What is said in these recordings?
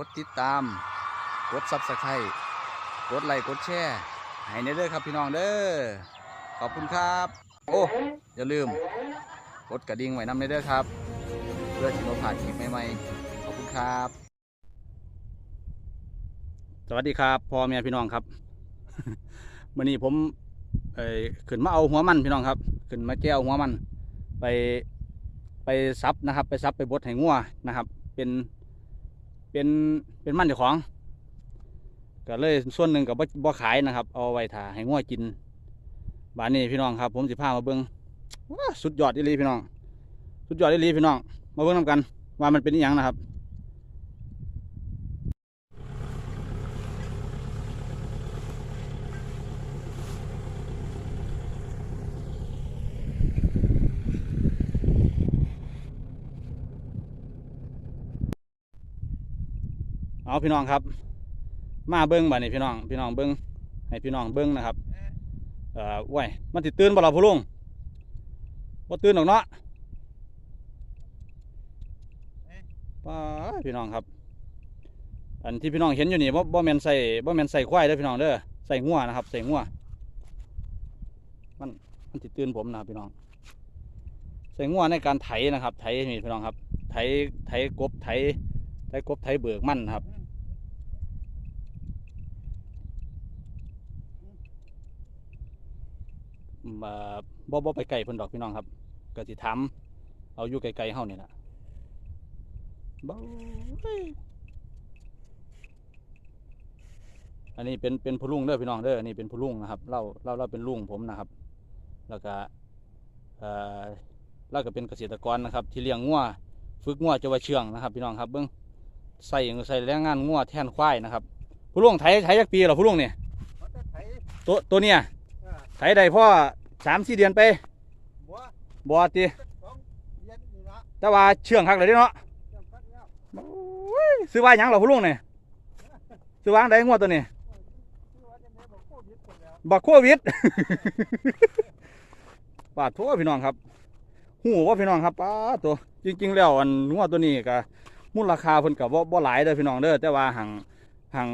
กดติดตาม กดซับสไครต์กดไลค์กดแชร์ให้ในเด้อครับพี่น้องเด้อขอบคุณครับ โอ้อย่าลืม กดกระดิ่งไว้นำในเด้อครับ เพื่อที่เราผ่านคลิปใหม่ๆขอบคุณครับ สวัสดีครับพ่อแม่พี่น้องครับมื่อนี้ผมเอ่อขึ้นมาเอาหัวมันพี่น้องครับขึ้นมาแก้วหัวมัน ไปไปซับนะครับ ไปซับไปบดให้งัวนะครับ เป็น เป็นเป็นมันเจ้าของก็เลยส่วนหนึ่งกับบ่ขายนะครับ เอาไว้ถ่าให้งัวกินบานนี้พี่น้องครับผมสิพามาเบิ้งว้าสุดยอดอีลีพี่น้อง สุดยอดอีลีพี่น้อง มาเบิ้งนำกัน ว่ามันเป็นอย่างนะครับ เอาพี่น้องครับ มาเบิ้งบัดนี้พี่น้อง พี่น้องเบิ้งให้พี่น้องเบิ้งนะครับ เอ่อว้ยมันติดตื่นบ่ล่ะผู้ลุงบ่ตื่นหรอกเนาะป้าพี่น้องครับ อันที่พี่น้องเห็นอยู่นี่บ่บ่แมนใส่บ่แมนใส่ควายเด้อพี่น้องเด้อใส่งัวนะครับ ใส่งัวมันมันติดตื่นผมนะพี่น้อง ใส่งัวในการไถนะครับ ไถนี่พี่น้องครับ ไถไถกบไถไถกบไถเบิกมันนครับ มา บ่บ่ไปไกลเพิ่นดอกพี่น้องครับก็สิถามเอาอยู่ไกลๆเฮานี่ล่ะเบ้าเอ้ยอันนี้เป็นเป็นผู้ลุงเด้อพี่น้องเด้ออันนี้เป็นผู้ลุงนะครับเราเราเราเป็นลุงผมนะครับ แล้วก็เอ่อเราก็เป็นเกษตรกรนะครับ ที่เลี้ยงงัวฝึกงัวจะว่าเชื่องนะครับ พี่น้องครับเบิ่งใส่ใส่แรงงานงัวแทนควายนะครับ ผู้ลุงไถไถจักปีเหรอผู้ลุงเนี่ยมันจะไถตัวตัวเนี่ยอ่าไถได้พ่อ สามสี่เดือนไปบัวบ่ติสองเย็นนี่ละแต่ว่าเชื่องคักเลยเด้เนาะเรื่องพัดแล้วซื้อว่าหยังเหรอผู้ลุงเนี่ยซื้อวางได้งวดตัวนี้ที่ว่าจะได้บอกโควิดคนแล้วบักโควิด ปาดทั่วพี่น้องครับหูว่าพี่น้องครับป้าดตัวจริง ๆ แล้วอันงวดตัวนี้ก็มูลราคาเพิ่นก็บ่บ่หลายเด้อพี่น้องเด้อแต่ว่าห่างห่าง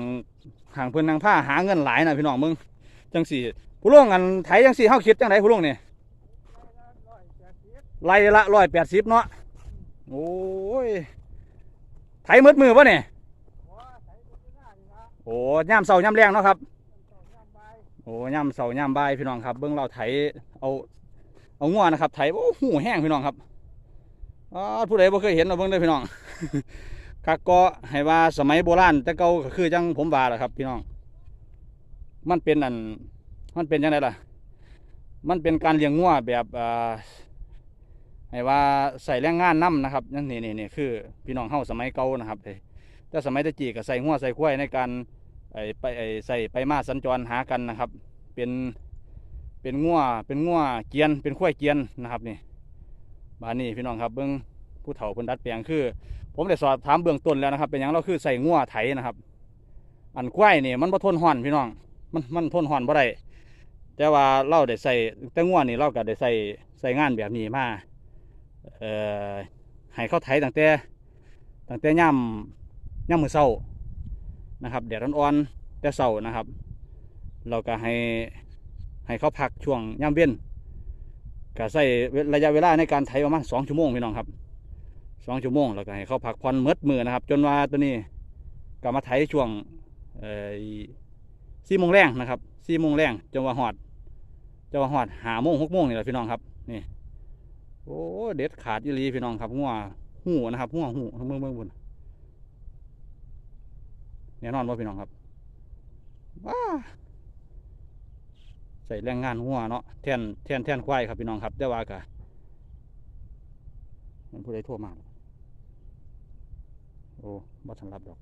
ห่างเพิ่นนางผ้าหาเงินหลายนะพี่น้องมึงจังสี่ ผู้ลุงอันไถจังสี่เฮาคิดจังไดผู้ลุงนี่ร้อยแปดสิบไล่ละร้อยแปดสิบเนาะโอ้ยไถมืดมือปะเนี่ยโอ้ย่ำเสาย่ำแรงเนาะครับโอ้ย่ำเสาย่ำใบพี่น้องครับเบิ้งเราไถเอาเอางัวนะครับไถโอ้หูแห้งพี่น้องครับอ๋อผู้ใดบ่เคยเห็นเอาเบิ้งเด้พี่น้องคักก็ให้ว่าสมัยโบราณแต่เก่าคือจังผมว่าแหละครับ พี่น้อง มันเป็นอัน มันเป็นยังไงล่ะ มันเป็นการเลี้ยงงัวแบบอ่าให้ว่าใส่แรงงานนํนะครับนั่นนี่นี่นี่คือ พี่น้องเฮาสมัยเก่านะครับแต่สมัยตะกี้ก็ใส่งัวใส่ควายในการไอ้ไปไอ้ใส่ไปมาสัญจรหากันนะครับ เป็นเป็นงัวเป็นงัวเกียนเป็นควายเกียนนะครับนี่บ้านนี้พี่น้องครับเบิ้องผู้เฒ่าเพิ่นดัดแปลงคือ ผมได้สอบถามเบื้องต้นแล้วนะครับ เป็นหยังเราคือใส่งัวไถนะครับ อันควยนี่มันบ่ทนห้อนพี่น้อง มันมันทนห้อนบ่ได้ แต่ว่าเราได้ใส่แต่งัวนี่เราก็ได้ใส่ใส่งานแบบนี้มาเอ่อให้เขาไถตั้งแต่ตั้งแต่ย่ำย่ำมือเช้านะครับแดดอ่อนๆแต่เช้านะครับ เราก็ให้ให้เขาพักช่วงย่ำเว้นก็ใส่ระยะเวลาในการไถประมาณสองชั่วโมงพี่น้องครับสองชั่วโมงแล้วก็ให้เขาพักผ่อนเมดมือนะครับ จนว่าตัวนี้ก็มาไถช่วงเอ่อสี่โมงแรงนะครับ สี่โมงแรงจนว่าหอดจนว่าหอดหาโมงหกโมงนี่แหละพี่น้องครับนี่โอ้เด็ดขาดอีหลีพี่น้องครับหัวหูนะครับหัวหูเมืองเมืองบนแน่นอนว่าพี่น้องครับว้าใส่แรงงานหัวเนาะแทนแทนแทนควายครับพี่น้องครับแต่ว่ากะมันผู้ใดทั่วมาโอ้บ่ทันรับดอก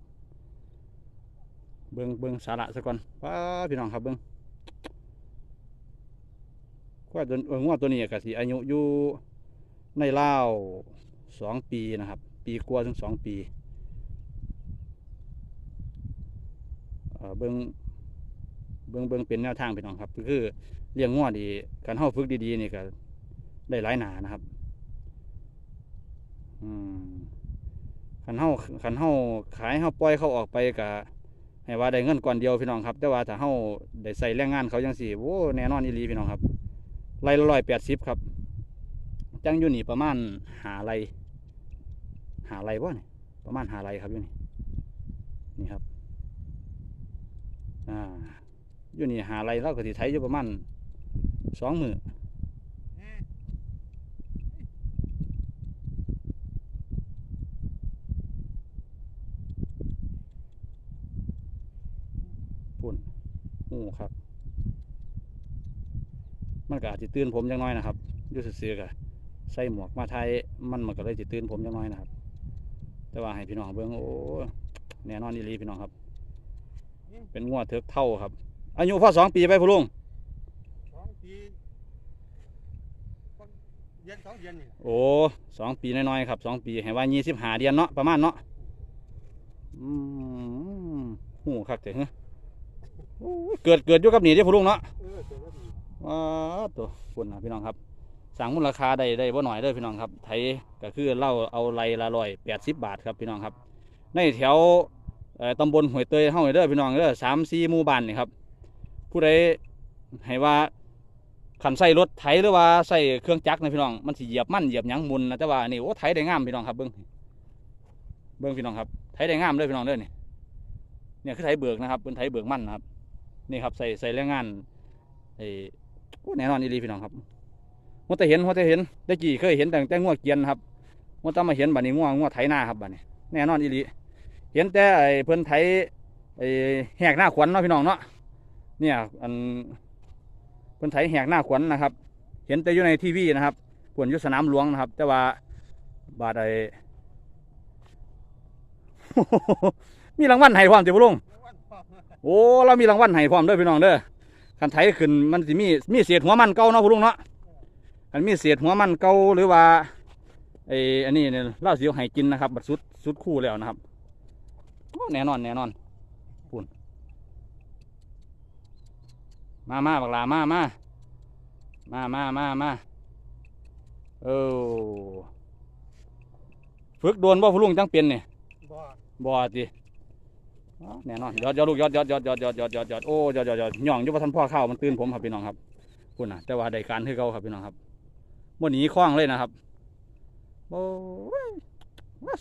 เบิงเบิงสาระซะก่อนป้าพี่น้องครับเบิง ควายตัวเอองัวตัวนี้ก็สิอายุอยู่ในราสองปีนะครับ ปีกว่าถึงสองปีเอ่อเบิงเบิ่งเบิ่งเป็นแนวทางพี่น้องครับ ก็คือเลี้ยงงัวดีการเฮาฝึกดีๆนี่ก็ได้หลายหนานะครับอืมขันเฮาขันเฮาขายเฮาปล่อยเขาออกไปกะ ให้ว่าได้เงินก่อนเดียวพี่น้องครับ แต่ว่าถ้าเฮาได้ใส่แรงงานเขาจังสี่โอ้แน่นอนอีหลีพี่น้องครับไรละร้อยแปดสิบครับจังอยู่นี่ประมาณหาไรหาไรบ่เนี่ยประมาณหาไรครับอยู่นี่นี่ครับอ่าอยู่นี่หาไรเราก็สิไถอยู่ประมาณสองมือปุ่น โอ้ครับ มันก็อาจจะตื่นผมจังน้อยนะครับอยู่ซื่อๆกะใส่หมวกมาไทยมันมันก็เลยจะตื่นผมจังน้อยนะครับ แต่ว่าให้พี่น้องเบิ่งโอ้แน่นอนอีหลีพี่น้องครับ เป็นงวดเถิกเท่าครับ อายุพ่อสองปีไปพ่อลุงสองปีคนเดือนสองเดือนนี่โอ้สองปีน้อยๆครับสองปีให้ว่ายี่สิบห้าเดือนเนาะประมาณเนาะอืมหูคักแต่เฮ้โอ้ย เกิดเกิดอยู่กับหนีเด้อพ่อลุงเนาะว้าตัวฝุ่นนะพี่น้องครับ สั่งมูลราคาได้ได้บ่หน่อยเด้อพี่น้องครับ ไทยก็คือเล่าเอาไรละร้อยแปดสิบบาทครับพี่น้องครับ ในแถวตำบลหวยเตยเฮาเด้อพี่น้องเด้อสามสี่หมู่บ้านนี่ครับ ผู้ใดให้ว่าขันใส่รถไถหรือว่าใส่เครื่องจักรนะพี่น้องมันสิเหยียบมั่นเหยียบยังมุนนะแต่ว่านี่โอ้ไถได้งามพี่น้องครับเบิ้งเบิ้งพี่น้องครับไถได้งามเลยพี่น้องเด้อนี่เนี่ยคือไถเบิกนะครับเป็นไถเบิกมันนะครับ นี่ครับใส่ใส่แรงงานไอ้แน่นอนอีลีพี่น้องครับว่าแต่เห็นว่าแต่เห็นได้กี่เคยเห็นแต่แต่งัวเกียนครับว่าแต่มาเห็นบัดนี้งัวงัวไถนาครับบัดนี้แน่นอนอีลีเห็นแต่ไอ้เพิ่นไถไอ้แหกหน้าขวัญเนาะพี่น้องเนาะเนี่ยอันเพิ่นไถแหกหน้าขวัญนะครับ เห็นแต่อยู่ในทีวีนะครับผวนอยู่สนามหลวงนะครับ แต่ว่าบาดไอ้มีรางวัลให้พร้อมจ้ะพ่อลุง โอ้เรามีรางวัลให้พร้อมเด้อพี่น้องเด้อคันไถขึ้นมันสิมีมีเศษหัวมันเก่าเนาะพุ่ลุงเนาะคันมีเศษหัวมันเก่าหรือว่าไอ้อันนี้เนี่ยเราสิเอาให้กินนะครับบัดสุดสุดคู่แล้วนะครับโอ้แน่นอนแน่นอนปุ่นมามาบักหลามามามามามามาเออฝึกโดนบ่พุ่ลุงจังเป็นนี่บ่บ่ติอ๋อ แน่นอนยอดยอดลูกยอดยอดยอดยอดยอดยอดยอดยอดโอ้ยอดยอดยอดย่องยู่ว่าท่านพ่อข้าวมันตื่นผมครับพี่น้องครับคุณนะแต่ว่าได้การคือเขาครับพี่น้องครับบ่หนีคว้างเลยนะครับโอ้ย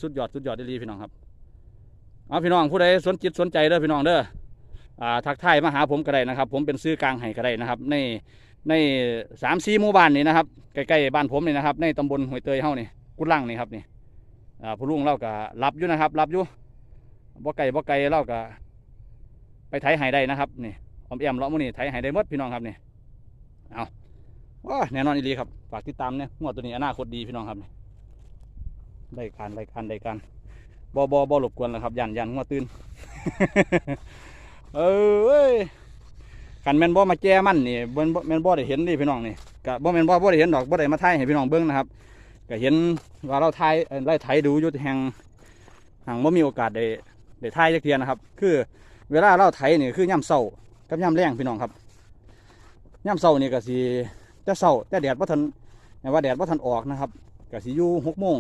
สุดยอดสุดยอดไดีพี่น้องครับเอาพี่น้องผู้ใดสนจิตสนใจเด้อพี่น้องเด้ออ่าทักทายมาหาผมก็ได้นะครับ ผมเป็นซื้อกลางให้ก็ได้นะครับ ในในสามสี่หมู่บ้านนี่นะครับใกล้ๆบ้านผมนี่นะครับ ในตำบลห้วยเตยเฮ้านี่กุดลังนี่ครับนี่อ่าผู้ลุงเราก็รับอยู่นะครับ รับอยู่ บ่ไก่บ่ไก่เราก็ไปไถไห้ได้นะครับนี่ออมแอมเลาะมื้อนี้ไถไห้ได้หมดพี่น้องครับนี่เอาว้าแน่นอนอีหลีครับฝากติดตามเนี่ยงวดตัวนี้อนาคตดีพี่น้องครับนี่ได้การได้การได้การบ่บ่บ่รบกวนแล้วครับยันยันงวดตื่นเออเอ้ยกันแม่นบ่มาแก้มั่นนี่บแม่นบ่ได้เห็นนี่พี่น้องนี่ก็บ่แม่นบ่บ่ได้เห็นดอกบ่ได้มาถ่ายให้พี่น้องเบิ่งนะครับก็เห็นว่าเราถ่ายเอ่อไล่ไถดูอยู่แห่งห่างบ่มีโอกาสได้ เดี๋ยวทายจักเทียนนะครับ คือเวลาเราไถนี่คือย่ำเศร้ากับย่ำแรงพี่น้องครับย่ำเศร้านี่ก็สิแต่เศร้าแต่แดดว่าทันแม้ว่าแดดว่าทันออกนะครับก็สิอยู่หกโมง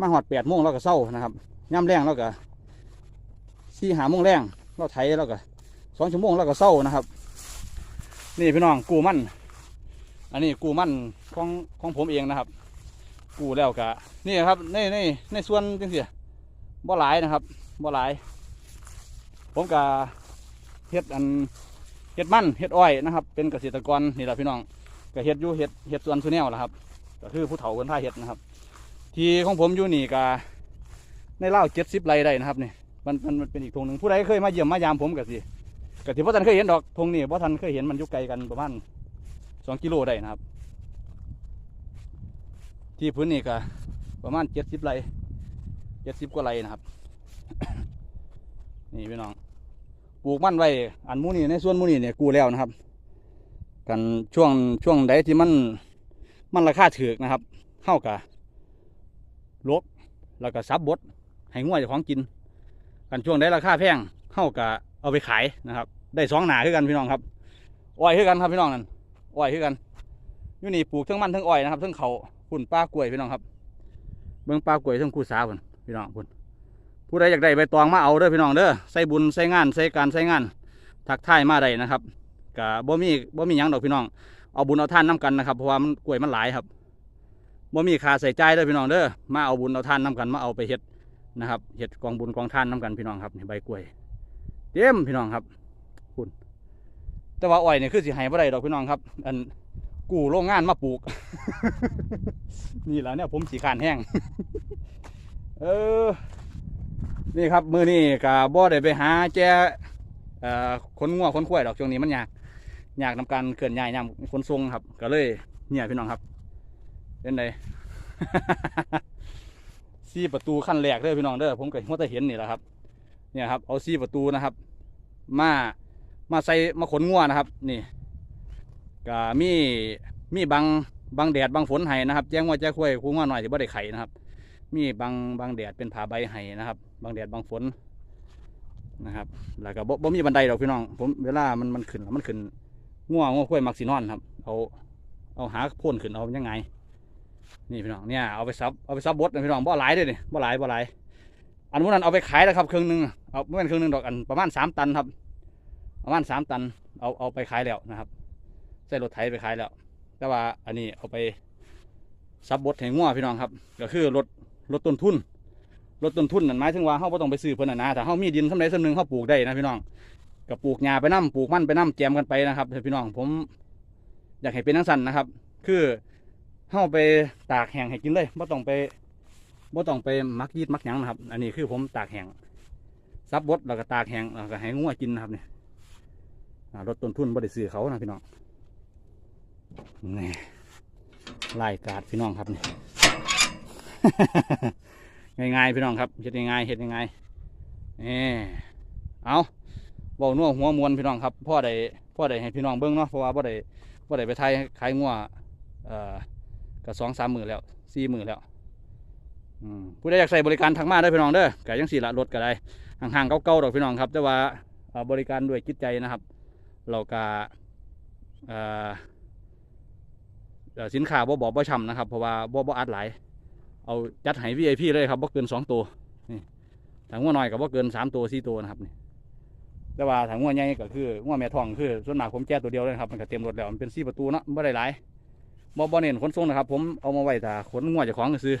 มาหอดแปดโมงเราก็เศร้านะครับย่ำแรงเราก็สี่หาโมงแรงเราไถเราก็สองชั่วโมงเราก็เศร้านะครับ นี่พี่น้องกูมั่นอันนี้กูมั่นของของผมเองนะครับ กูแล้วก็นี่ครับในในในส่วนจังซี่บ่หลายนะครับ บ่หลาย ผมก็เฮ็ดอันเฮ็ดมันเฮ็ดอ้อยนะครับ เป็นเกษตรกรนี่แหละพี่น้องก็เฮ็ดอยู่เฮ็ดเฮ็ดสวนสุแนวแหละครับ ก็คือผู้เฒ่าคนพาเฮ็ดนะครับ ที่ของผมอยู่นี่ก็ในเล่าเจ็ดสิบไร่ได้นะครับนี่มันมันมันเป็นอีกทงหนึ่งผู้ใดเคยมาเยี่ยมมายามผมก็สิก็ที่พ่ท่านเคยเห็นดอกทงนี่พ่ท่านเคยเห็นมันอยู่ไกลกันประมาณสองกิโลได้นะครับ ที่พื้นนี่ก็ประมาณเจ็ดสิบไร่เจ็ดสิบกว่าไร่นะครับ นี่พี่น้องปลูกมันไว้อันมูนี่ในส่วนมูนี่เนี่ยกูแล้วนะครับ กันช่วงช่วงใดที่มันมันราคาถือนะครับเข้ากะลบแล้วก็ซับบดให้ง่วยจ้าของกิน กันช่วงใดราคาแพงเข้ากะเอาไปขายนะครับ ได้สองหนาคือกันพี่น้องครับอ้อยคือกันครับพี่น้องนั่นอ้อยคือกันอยู่นี่ปลูกทั้งมันทั้งอ้อยนะครับทั้งเขาวฝุ่นปลากล้วยพี่น้องครับ เบิ่งปลากล้วยทั้งคูสาพุ่นพี่น้องพุ่น ผู้ใดอยากได้ใบตองมาเอาเด้อพี่น้องเด้อใส่บุญใส่งานใส่การใส่งาน ทักทายมาได้นะครับกะบ่มีบ่มีหยังดอกพี่น้องเอาบุญเอาท่านน้กันนะครับเพราะว่ามันกล้วยมันหลายครับบ่มีค่าใส่ใจเด้อพี่น้องเด้อมาเอาบุญเอาท่านน้กันมาเอาไปเฮ็ดนะครับเฮ็ดกองบุญกองท่านน้กันพี่น้องครับนี่ใบกล้วยเต็มพี่น้องครับคุณแต่ว่าอ้อยเนี่ยคือสิให้บ่ได้ดอกพี่น้องครับ อันกู้โรงงานมาปลูก นี่แหละเนี่ยผมสีขานแห้งเออ นี่ครับมือนี่กับบ่ได้ไปหาแจเอ่อขนงัวขนควายดอกช่วงนี้มันยากยากนำการเคลื่อนย้ายยามขนส่งครับ ก็เลยเนี่ยพี่น้องครับเป็นไงซี่ประตูขั้นแรกเด้อพี่น้องเด้อผมก็ว่าจะเห็นนี่แหละครับ เนี่ยครับเอาซี่ประตูนะครับ มามาใส่มาขนงัวนะครับ นี่ก็มีมีบางบางแดดบางฝนให้นะครับ แจ้งว่าจะคุยคู่งัวหน่อยที่บ่ได้ไข่นะครับ มีบางบางแดดเป็นผาใบไห้นะครับ บางแดดบางฝนนะครับ แล้วก็บ่บ่มีบันไดดอกพี่น้อง ผมเวลามันมันขึ้นแล้วมันขึ้นง่วงง่วงกล้วยมักสีนอนครับ เอาเอาหาพ่นขึ้นเอายังไง นี่พี่น้องเนี่ยเอาไปซับเอาไปซับบดนะพี่น้องบ่หลายเลยนี่บ่หลายบ่หลายอันนู้นเอาไปขายแล้วครับครึ่งหนึ่งเอาไม่เป็นครึ่งหนึ่งดอกอันประมาณสามตันครับ ประมาณสามตัน เอาเอาไปขายแล้วนะครับใส่รถไถไปขายแล้ว แต่ว่าอันนี้เอาไปซับบดให้ง่วพี่น้องครับ ก็คือลด ลดต้นทุนลดต้นทุนนั่นหมายถึงว่าเฮาบ่ต้องไปซื้อเพิ่นน่ะนะถ้าเฮามีดินสำใดสำหนึงเฮาปลูกได้นะพี่น้องก็ปลูกหญ้าไปนํปลูกมันไปนํแจมกันไปนะครับพี่น้องผมอยากให้เป็นจังซั่นนะครับ คือเฮาไปตากแห้งให้กินเลยบ่ต้องไปบ่ต้องไปมักยีดมักหยังนะครับ อันนี้คือผมตากแห้งซับบดแล้วก็ตากแห้งแล้วก็ให้งัวกินนะครับเนี่ยลดต้นทุนบ่ได้ซื้อเขานะพี่น้องนี่ไล่กาดพี่น้องครับเนี่ย ง่ายๆพี่น้องครับเฮ็ดง่ายๆเฮ็ดง่ายๆเออเอาเว้านัวหัวมวนพี่น้องครับพ่อได้พ่อได้ให้พี่น้องเบิ่งเนาะเพราะว่าบ่อได้บ่อได้ไปไทยขายงัวเอ่อก็สองสามหมื่นแล้วสี่หมื่นแล้วผู้ใดอยากใส่บริการทางมาได้พี่น้องเด้อก็ยังสี่ละรถก็ได้ห่างๆเก่าๆดอกพี่น้องครับ แต่ว่าบริการด้วยจิตใจนะครับ เราก็สินค้าบ่บอกบ่ช้ำนะครับ เพราะว่าบ่บ่อัดหลาย เอาจัดให้ VIP เลยครับบ่เกินสองตัวนี่ถังงัวน้อยกับบ่เกินสามตัวสี่ตัวนะครับนี่แต่ว่าถังงัวใหญ่ก็คืองัวแม่ทองคือส่วนมากผมแก้ตัวเดียวเลยครับมันก็เต็มรถแล้วมันเป็นสี่ประตูเนาะบ่ได้หลายบ่บ่เน้นขนส่งนะครับ ผมเอามาไว้ถ้าขนงัวจ้าของก็ซื้อ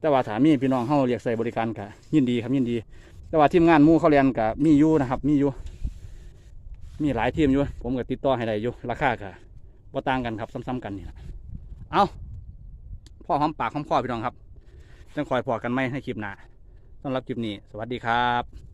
แต่ว่าถามีพี่น้องเฮาเรียกใส่บริการก็ยินดีครับยินดี แต่ว่าทีมงานมู่เขาเรียนก็มีอยู่นะครับ มีอยู่มีหลายทีมอยู่ผมก็ติดต่อให้ได้อยู่ราคาก็บ่ต่างกันครับซ้ำๆกันนี่เอาพ่อหอมปากหอมคอพี่น้องครับ จังคอยพอกันไหมในคลิปหน้าสำหรับคลิปนี้ สวัสดีครับ